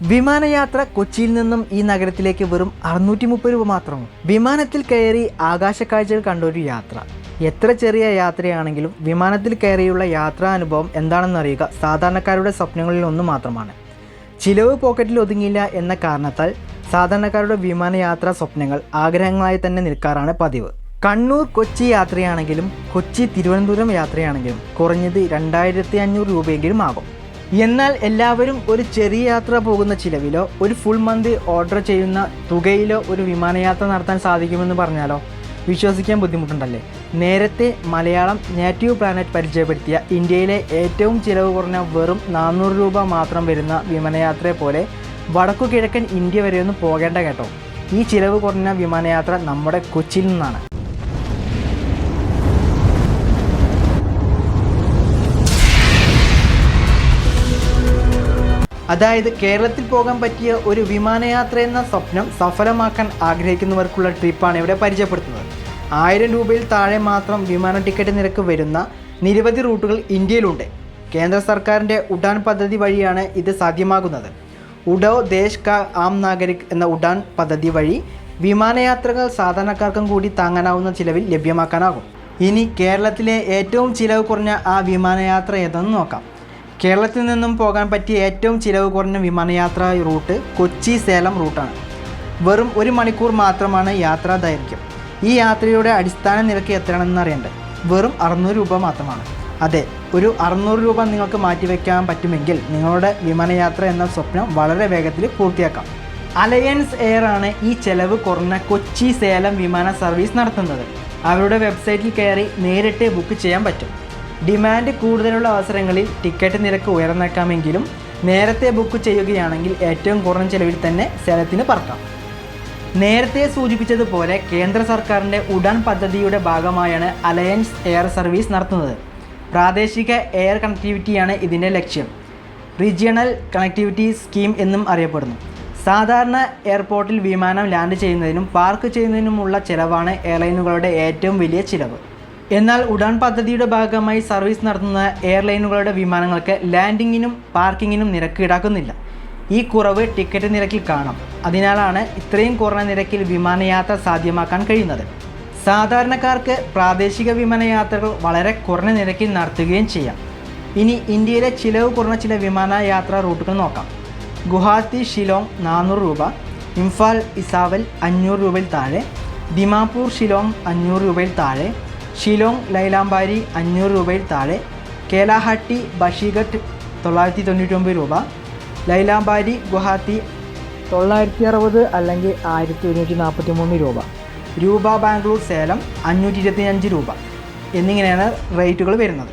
വിമാനയാത്ര കൊച്ചിയിൽ നിന്നും ഈ നഗരത്തിലേക്ക് വെറും അറുന്നൂറ്റി മുപ്പത് രൂപ മാത്രം. വിമാനത്തിൽ കയറി ആകാശക്കാഴ്ചകൾ കാഴ്ചകൾ കണ്ടൊരു യാത്ര. എത്ര ചെറിയ യാത്രയാണെങ്കിലും വിമാനത്തിൽ കയറിയുള്ള യാത്രാ അനുഭവം എന്താണെന്ന് അറിയുക സാധാരണക്കാരുടെ സ്വപ്നങ്ങളിൽ ഒന്ന് മാത്രമാണ്. ചിലവ് പോക്കറ്റിൽ ഒതുങ്ങിയില്ല എന്ന കാരണത്താൽ സാധാരണക്കാരുടെ വിമാനയാത്രാ സ്വപ്നങ്ങൾ ആഗ്രഹങ്ങളായി തന്നെ നിൽക്കാറാണ് പതിവ്. കണ്ണൂർ കൊച്ചി യാത്രയാണെങ്കിലും കൊച്ചി തിരുവനന്തപുരം യാത്രയാണെങ്കിലും കുറഞ്ഞത് രണ്ടായിരത്തി അഞ്ഞൂറ് രൂപയെങ്കിലും ആകും. എന്നാൽ എല്ലാവരും ഒരു ചെറിയ യാത്ര പോകുന്ന ചിലവിലോ ഒരു ഫുൾ മന്ത് ഓർഡർ ചെയ്യുന്ന തുകയിലോ ഒരു വിമാനയാത്ര നടത്താൻ സാധിക്കുമെന്ന് പറഞ്ഞാലോ? വിശ്വസിക്കാൻ ബുദ്ധിമുട്ടുണ്ടല്ലേ? നേരത്തെ മലയാളം നേറ്റീവ് പ്ലാനറ്റ് പരിചയപ്പെടുത്തിയ ഇന്ത്യയിലെ ഏറ്റവും ചിലവ് കുറഞ്ഞ വെറും നാനൂറ് രൂപ മാത്രം വരുന്ന വിമാനയാത്രയെ പോലെ വടക്കു കിഴക്കൻ ഇന്ത്യ വരെയൊന്നും പോകേണ്ട കേട്ടോ. ഈ ചിലവ് കുറഞ്ഞ വിമാനയാത്ര നമ്മുടെ കൊച്ചിയിൽ നിന്നാണ്. അതായത് കേരളത്തിൽ പോകാൻ പറ്റിയ ഒരു വിമാനയാത്ര എന്ന സ്വപ്നം സഫലമാക്കാൻ ആഗ്രഹിക്കുന്നവർക്കുള്ള ട്രിപ്പാണ് ഇവിടെ പരിചയപ്പെടുത്തുന്നത്. ആയിരം രൂപയിൽ താഴെ മാത്രം വിമാന ടിക്കറ്റ് നിരക്ക് വരുന്ന നിരവധി റൂട്ടുകൾ ഇന്ത്യയിലുണ്ട്. കേന്ദ്ര സർക്കാരിന്റെ ഉഡാൻ പദ്ധതി വഴിയാണ് ഇത് സാധ്യമാകുന്നത്. ഉഡോ ദേശ് കാ ആം നാഗരിക് എന്ന ഉഡാൻ പദ്ധതി വഴി വിമാനയാത്രകൾ സാധാരണക്കാർക്കും കൂടി താങ്ങാനാവുന്ന ചിലവിൽ ലഭ്യമാക്കാനാകും. ഇനി കേരളത്തിലെ ഏറ്റവും ചിലവ് കുറഞ്ഞ ആ വിമാനയാത്ര ഏതെന്ന് നോക്കാം. കേരളത്തിൽ നിന്നും പോകാൻ പറ്റിയ ഏറ്റവും ചിലവ് കുറഞ്ഞ വിമാനയാത്ര റൂട്ട് കൊച്ചി സേലം റൂട്ടാണ്. വെറും ഒരു മണിക്കൂർ മാത്രമാണ് യാത്രാ ദൈർഘ്യം. ഈ യാത്രയുടെ അടിസ്ഥാന നിരക്ക് എത്രയാണെന്ന് അറിയേണ്ടത് വെറും അറുന്നൂറ് രൂപ മാത്രമാണ്. അതെ ഒരു അറുന്നൂറ് രൂപ നിങ്ങൾക്ക് മാറ്റിവെക്കാൻ പറ്റുമെങ്കിൽ നിങ്ങളുടെ വിമാനയാത്ര എന്ന സ്വപ്നം വളരെ വേഗത്തിൽ പൂർത്തിയാക്കാം. അലയൻസ് എയർ ആണ് ഈ ചെലവ് കുറഞ്ഞ കൊച്ചി സേലം വിമാന സർവീസ് നടത്തുന്നത്. അവരുടെ വെബ്സൈറ്റിൽ കയറി നേരിട്ട് ബുക്ക് ചെയ്യാൻ പറ്റും. ഡിമാൻഡ് കൂടുതലുള്ള അവസരങ്ങളിൽ ടിക്കറ്റ് നിരക്ക് ഉയർന്നേക്കാമെങ്കിലും നേരത്തെ ബുക്ക് ചെയ്യുകയാണെങ്കിൽ ഏറ്റവും കുറഞ്ഞ ചെലവിൽ തന്നെ സേലത്തിന് പറക്കാം. നേരത്തെ സൂചിപ്പിച്ചതുപോലെ കേന്ദ്ര സർക്കാരിന്റെ ഉഡാൻ പദ്ധതിയുടെ ഭാഗമായാണ് അലയൻസ് എയർ സർവീസ് നടത്തുന്നത്. പ്രാദേശിക എയർ കണക്ടിവിറ്റിയാണ് ഇതിന്റെ ലക്ഷ്യം. റീജിയണൽ കണക്ടിവിറ്റി സ്കീം എന്നും അറിയപ്പെടുന്നു. സാധാരണ എയർപോർട്ടിൽ വിമാനം ലാൻഡ് ചെയ്യുന്നതിനും പാർക്ക് ചെയ്യുന്നതിനുമുള്ള ചിലവാണ് എയർലൈനുകളുടെ ഏറ്റവും വലിയ ചിലവ്. എന്നാൽ ഉഡാൻ പദ്ധതിയുടെ ഭാഗമായി സർവീസ് നടത്തുന്ന എയർലൈനുകളുടെ വിമാനങ്ങൾക്ക് ലാൻഡിങ്ങിനും പാർക്കിങ്ങിനും നിരക്ക് ഈടാക്കുന്നില്ല. ഈ കുറവ് ടിക്കറ്റ് നിരക്കിൽ കാണാം. അതിനാലാണ് ഇത്രയും കുറഞ്ഞ നിരക്കിൽ വിമാനയാത്ര സാധ്യമാക്കാൻ കഴിയുന്നത്. സാധാരണക്കാർക്ക് പ്രാദേശിക വിമാനയാത്രകൾ വളരെ കുറഞ്ഞ നിരക്കിൽ നടത്തുകയും ചെയ്യാം. ഇനി ഇന്ത്യയിലെ ചിലവ് കുറഞ്ഞ ചില വിമാനയാത്രാ റൂട്ടുകൾ നോക്കാം. ഗുവാഹത്തി ഷിലോങ് നാനൂറ് രൂപ ഇംഫാൽ ഇസാവൽ അഞ്ഞൂറ് രൂപയിൽ താഴെ ദിമാപൂർ ഷിലോങ് അഞ്ഞൂറ് രൂപയിൽ താഴെ ഷിലോങ് ലൈലാംബാരി അഞ്ഞൂറ് രൂപയിൽ താഴെ കേലാഹട്ടി ബഷീഗട്ട് തൊള്ളായിരത്തി തൊണ്ണൂറ്റൊമ്പത് രൂപ ലൈലാംബാരി ഗുവാഹത്തി തൊള്ളായിരത്തി അറുപത് അല്ലെങ്കിൽ ആയിരത്തി ഒരുന്നൂറ്റി നാൽപ്പത്തി മൂന്ന് രൂപ രൂപ ബാംഗ്ലൂർ സേലം അഞ്ഞൂറ്റി ഇരുപത്തി അഞ്ച് രൂപ എന്നിങ്ങനെയാണ് റേറ്റുകൾ വരുന്നത്.